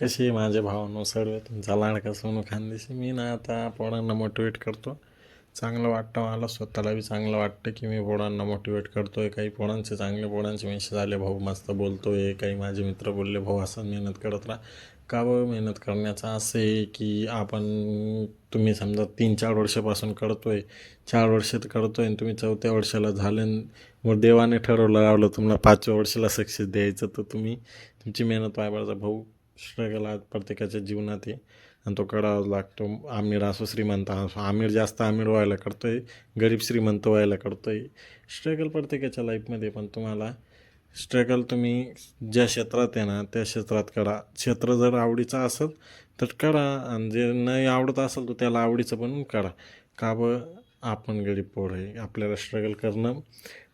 कशी माझ्या भावानो सर्व तुमचा लाडका सोनू खानदेशी. मी ना आता पोरांना मोटिवेट करतो. चांगलं वाटतं मला. स्वतःला बी चांगलं वाटतं की मी पोरांना मोटिवेट करतो आहे काही पोरांचे चांगले पोरांचे मेसेज आले भाऊ मस्त बोलतो आहे काही माझे मित्र बोलले भाऊ असं मेहनत करत राहा. का भाऊ मेहनत करण्याचा? असे की आपण तुम्ही समजा तीन चार वर्षापासून करतो आहे चार वर्ष तर आहे आणि तुम्ही चौथ्या वर्षाला झाले मग देवाने ठरवलं लावलं तुम्हाला पाचव्या वर्षाला सक्सेस द्यायचं तर तुम्ही तुमची मेहनत वायबाचा भाऊ स्ट्रगल आज प्रत्येकाच्या जीवनात आहे. आणि तो करावाच लागतो. आमिर असो श्रीमंत असो. आमिर जास्त आमिर व्हायला करतो आहे गरीब श्रीमंत व्हायला करतो आहे स्ट्रगल प्रत्येकाच्या लाईफमध्ये पण तुम्हाला स्ट्रगल तुम्ही ज्या क्षेत्रात आहे ना त्या क्षेत्रात करा. क्षेत्र जर आवडीचं असेल तर करा. आणि जे नाही आवडत असेल तर त्याला आवडीचं बनवून करा. का ब आपण गरीब पोर आहे. आपल्याला स्ट्रगल करणं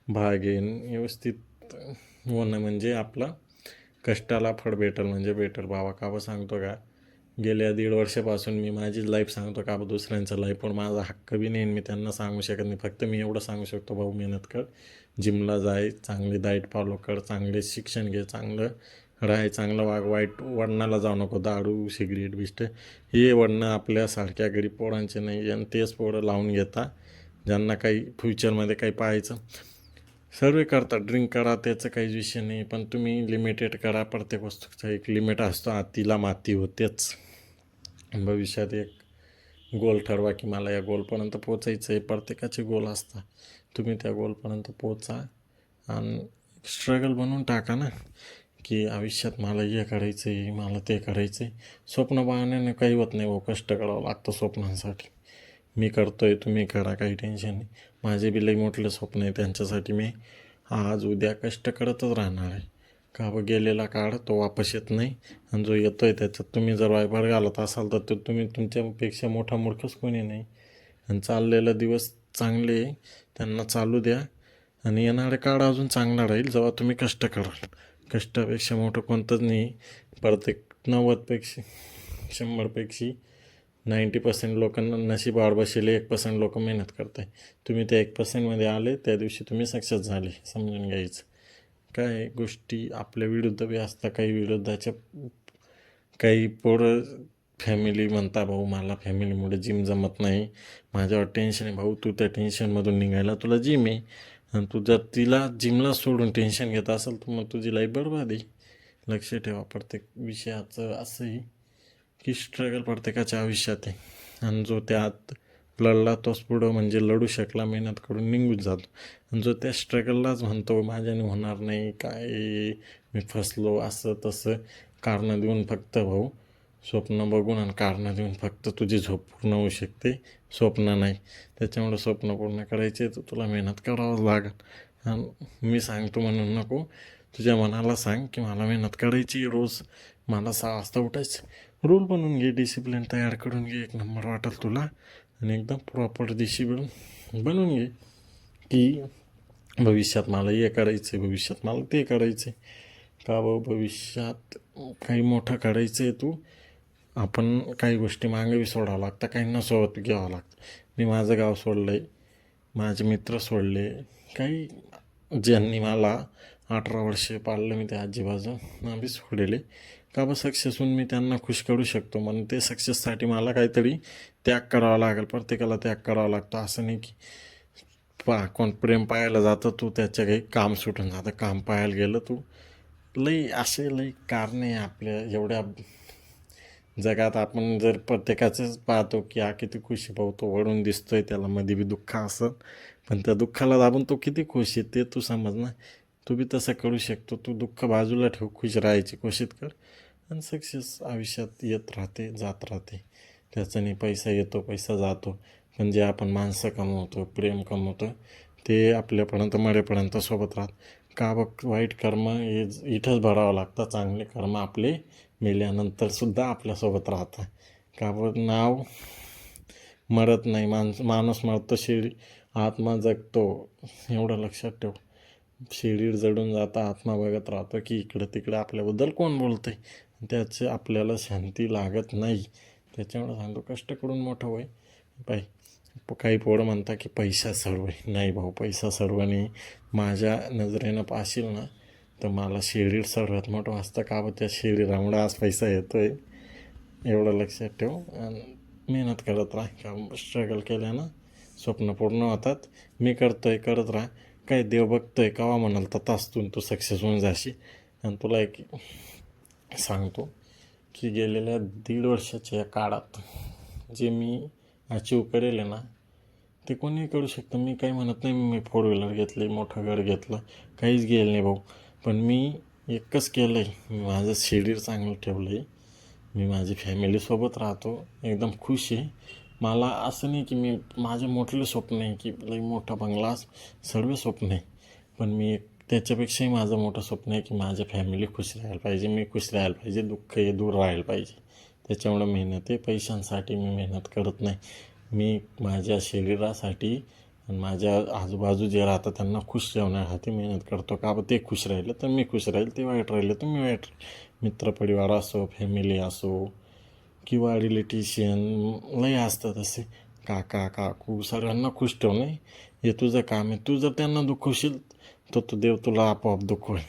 भाग येईन व्यवस्थित होणं म्हणजे आपलं कष्टाला फळ भेटल म्हणजे भेटल. बाबा का बा सांगतो का? गेल्या दीड वर्षापासून मी माझी लाईफ सांगतो का? बा दुसऱ्यांचं लाईफ पण माझा हक्क बी नाही मी त्यांना सांगू शकत नाही. फक्त मी एवढं सांगू शकतो भाऊ मेहनत कर. जिमला जाय चांगली डाईट फॉलो कर चांगले शिक्षण घे चांगलं राहाय चांगलं वाग वाईट वडणाला जाऊ नको. दारू सिगरेट बिस्ट हे वडणं आपल्यासारख्या गरीब पोरांचे नाही आणि तेच पोरं लावून घेता. ज्यांना काही फ्युचरमध्ये काही पाहायचं. सर्व करतात ड्रिंक करा त्याचं काहीच विषय नाही पण तुम्ही लिमिटेड करा. प्रत्येक वस्तूचा एक लिमिट असतो. आतीला माती होतेच. भविष्यात एक गोल ठरवा की मला या गोलपर्यंत पोचायचं आहे. प्रत्येकाचे गोल असतात. तुम्ही त्या गोलपर्यंत पोचा आणि स्ट्रगल बनवून टाका ना की आयुष्यात मला हे करायचं आहे मला ते करायचं आहे स्वप्न पाहण्याने काही होत नाही. हो कष्ट करावं लागतं स्वप्नांसाठी. मी करतोय तुम्ही करा काही टेन्शन नाही. माझे बी लई मोठले स्वप्न आहे त्यांच्यासाठी मी आज उद्या कष्ट करतच राहणार आहे. का ब गेलेला काळ तो वापस येत नाही आणि जो येतो आहे त्याच्यात तुम्ही जर वायभार घालत असाल तर तो तुम्ही तुमच्यापेक्षा मोठा मूर्खच कोणी नाही. आणि चाललेला दिवस चांगले आहे, त्यांना चालू द्या. आणि येणारे काळ अजून चांगला राहील जेव्हा तुम्ही कष्ट कराल. कष्टापेक्षा मोठं कोणतंच नाही. प्रत्येक नव्वदपेक्षा शंभरपेक्षा नाईंटी पर्सेंट लोकांना नशीब आड बसेल एक पर्सेंट लोक मेहनत करताय. तुम्ही त्या एक पर्सेंटमध्ये आले त्या दिवशी तुम्ही सक्सेस झाले समजून घ्यायचं. काय गोष्टी आपल्या विरुद्ध बी असतात काही विरुद्धाच्या काही पोरं फॅमिली म्हणता भाऊ मला फॅमिलीमुळे जिम जमत नाही. माझ्यावर टेन्शन आहे. भाऊ तू त्या टेन्शनमधून निघायला तुला जिम आहे. आणि तू जर तिला जिमला सोडून टेन्शन घेत असेल तर मग तुझी लाईफ बरबाद आहे. लक्ष ठेवा प्रत्येक विषयाचं असंही की स्ट्रगल प्रत्येकाच्या आयुष्यात आहे. आणि जो त्यात लढला तोच पुढं म्हणजे लढू शकला मेहनत करून निघून जातो. आणि जो त्या स्ट्रगललाच म्हणतो माझ्याने होणार नाही काय मी फसलो असं तसं. कारणं देऊन फक्त भाऊ स्वप्न बघून आणि कारणं देऊन फक्त तुझी झोप पूर्ण होऊ शकते. स्वप्न नाही. त्याच्यामुळे स्वप्न पूर्ण करायचे तर तुला मेहनत करावंच लागेल. आणि मी सांगतो म्हणून नको. तुझ्या मनाला सांग की मला मेहनत करायची रोज मला सहा वाजता उठायचं रूल बनवून घे डिसिप्लिन तयार करून घे एक नंबर वाटेल तुला. आणि एकदम प्रॉपर डिसिप्लिन बनवून घे की भविष्यात मला हे करायचं आहे भविष्यात मला ते करायचं आहे. का भाऊ भविष्यात काही मोठं करायचं आहे तू? आपण काही गोष्टी मागे सोडावं लागतं काहींना सोबत घ्यावं लागतं. मी माझं गाव सोडलं आहे माझे मित्र सोडले काही ज्यांनी मला अठरा वर्षे पाळलं मी त्या आजीबाजून आम्ही सोडलेले. का बा सक्सेस होऊन मी त्यांना खुश करू शकतो? म्हणून ते सक्सेससाठी मला काहीतरी त्याग करावा लागेल प्रत्येकाला त्याग करावा लागतो. असं नाही की पा कोण प्रेम पाहायला जातं तू त्याच्या काही काम सुटून जातं. काम पाहायला गेलं तू लई असे लई कारणे आपल्या एवढ्या जगात आपण जर प्रत्येकाचंच पाहतो की हा किती खुशी पाहतो वळून दिसतोय त्याला मध्ये बी दुःख असं पण त्या दुःखाला दाबून तो किती खुश आहे ते तू समज ना. तू बी तसं करू शकतो. तू दुःख बाजूला ठेव खुश राहायची कोशिश कर. आणि सक्सेस आयुष्यात येत राहते जात राहते. त्याच्याने पैसा येतो पैसा जातो. पण जे आपण माणसं कमवतो प्रेम कमवतो ते आपल्यापर्यंत मरेपर्यंत सोबत राहत का बघ वाईट कर्म हे इथंच भरावं लागतं. चांगले कर्म आपले मेल्यानंतरसुद्धा आपल्यासोबत राहतं. का नाव मरत नाही. माणस माणूस मरतो शिडी आत्मा जगतो. एवढं लक्षात ठेव. शिडीर जडून जाता आत्मा बघत राहतो की इकडं तिकडं आपल्याबद्दल कोण बोलतंय? त्याचं आपल्याला शांती लागत नाही. त्याच्यामुळे सांगतो कष्ट करून मोठं वय पाय काही पोरं म्हणता की पैसा सर्व आहे. नाही भाऊ पैसा सर्व नाही माझ्या नजरेनं पाहशील ना तर मला शिर्डीत सर्वात मोठं वाचतं. का बा त्या शिर्डीरामुळं आज पैसा येतो आहे एवढं लक्षात ठेव. आणि मेहनत करत राहा. का स्ट्रगल केल्यानं स्वप्न पूर्ण होतात. मी करतो आहे करत राहा. काय देव बघतो आहे कवा म्हणाल तर तास्तून तू सक्सेस होऊन जाशी आणि तुला एक सांगतो की गेलेल्या दीड वर्षाच्या या काळात जे मी अचीव करेल आहे ना ते कोणीही करू शकतं. मी काही म्हणत नाही मी फोर व्हीलर घेतली मोठं घर घेतलं. काहीच गेलं नाही भाऊ. पण मी एकच केलं आहे मी माझं शेड्यूल चांगलं ठेवलं आहे मी माझी फॅमिलीसोबत राहतो. एकदम खुश आहे. मला असं नाही की मी माझे मोठलं स्वप्न आहे की लई मोठा बंगला सर्व स्वप्न आहे. पण मी एक त्याच्यापेक्षाही माझं मोठं स्वप्न आहे की माझ्या फॅमिली खुश राहायला पाहिजे. मी खुश राहायला पाहिजे. दुःख हे दूर राहायला पाहिजे. त्याच्यामुळं मेहनत आहे. पैशांसाठी मी मेहनत करत नाही. मी माझ्या शरीरासाठी आणि माझ्या आजूबाजू जे राहतात त्यांना खुश ठेवण्यासाठी मेहनत करतो. का बा ते खुश राहिलं तर मी खुश राहील ते वाईट राहिलं तर मी वाईट राहील. मित्रपरिवार असो फॅमिली असो किंवा रिलेटिशियन लई असतात असे. काका काकू सर्वांना खुश ठेवणे हे तुझं काम आहे तू जर त्यांना दुखवशील तर तो देव तुला आपोआप दुखवेल.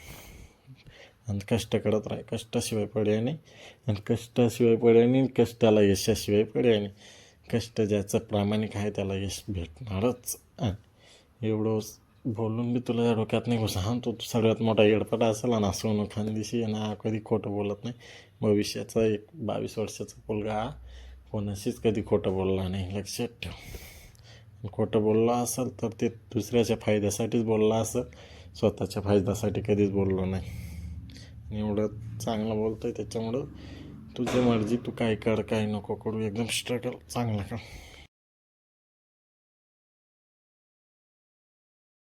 आणि कष्ट करत राही कष्टाशिवाय पर्याय नाही. आणि कष्टाशिवाय पर्याय नाही कष्टाला यशाशिवाय पर्याय नाही. कष्ट ज्याचं प्रामाणिक आहे त्याला यश भेटणारच एवढंच एवढं बोलून बी तुला डोक्यात नाही घुसा. हा तो सगळ्यात मोठा येडपटा असेल आणि असं खानदिशी आणि हा कधी खोटं बोलत नाही. भविष्याचा एक बावीस वर्षाचा मुलगा हा कोणाशीच कधी खोटं बोलला नाही. लक्षात ठेव. खोटं बोलला असेल तर ते दुसऱ्याच्या फायद्यासाठीच बोलला असेल. स्वतःच्या फायद्यासाठी कधीच बोललो नाही. आणि एवढं चांगलं बोलतोय त्याच्यामुळं तुझी मर्जी तू काय कर काय नको करू एकदम स्ट्रगल चांगलं कर